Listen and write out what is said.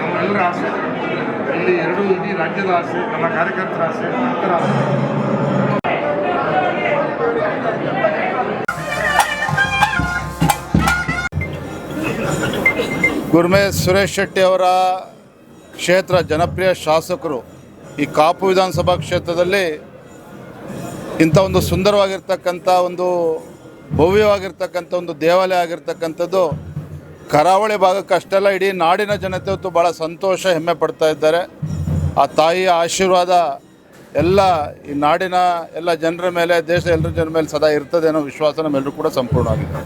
ನಮ್ಮೆಲ್ಲರ ಆಸೆ, ಇಲ್ಲಿ ಎರಡು ಇಡೀ ರಾಜ್ಯದ ಆಸೆ, ನಮ್ಮ ಕಾರ್ಯಕರ್ತರ ಆಸೆ ಭಕ್ತರ ಆಸೆ. ಗುರ್ಮೆ ಸುರೇಶ್ ಶೆಟ್ಟಿ ಅವರ ಕ್ಷೇತ್ರ ಜನಪ್ರಿಯ ಶಾಸಕರು ಈ ಕಾಪು ವಿಧಾನಸಭಾ ಕ್ಷೇತ್ರದಲ್ಲಿ ಇಂಥ ಒಂದು ಸುಂದರವಾಗಿರ್ತಕ್ಕಂಥ ಒಂದು ಭವ್ಯವಾಗಿರ್ತಕ್ಕಂಥ ಒಂದು ದೇವಾಲಯ ಆಗಿರ್ತಕ್ಕಂಥದ್ದು ಕರಾವಳಿ ಭಾಗಕ್ಕೆ ಅಷ್ಟೆಲ್ಲ ಇಡೀ ನಾಡಿನ ಜನತೆ ಹೊತ್ತು ಭಾಳ ಸಂತೋಷ, ಹೆಮ್ಮೆ ಪಡ್ತಾ ಇದ್ದಾರೆ. ಆ ತಾಯಿಯ ಆಶೀರ್ವಾದ ಎಲ್ಲ ಈ ನಾಡಿನ ಎಲ್ಲ ಜನರ ಮೇಲೆ, ದೇಶದ ಎಲ್ಲರ ಜನರ ಮೇಲೆ ಸದಾ ಇರ್ತದೆ ಅನ್ನೋ ವಿಶ್ವಾಸ ನಮ್ಮೆಲ್ಲರೂ ಕೂಡ ಸಂಪೂರ್ಣವಾಗಿದೆ.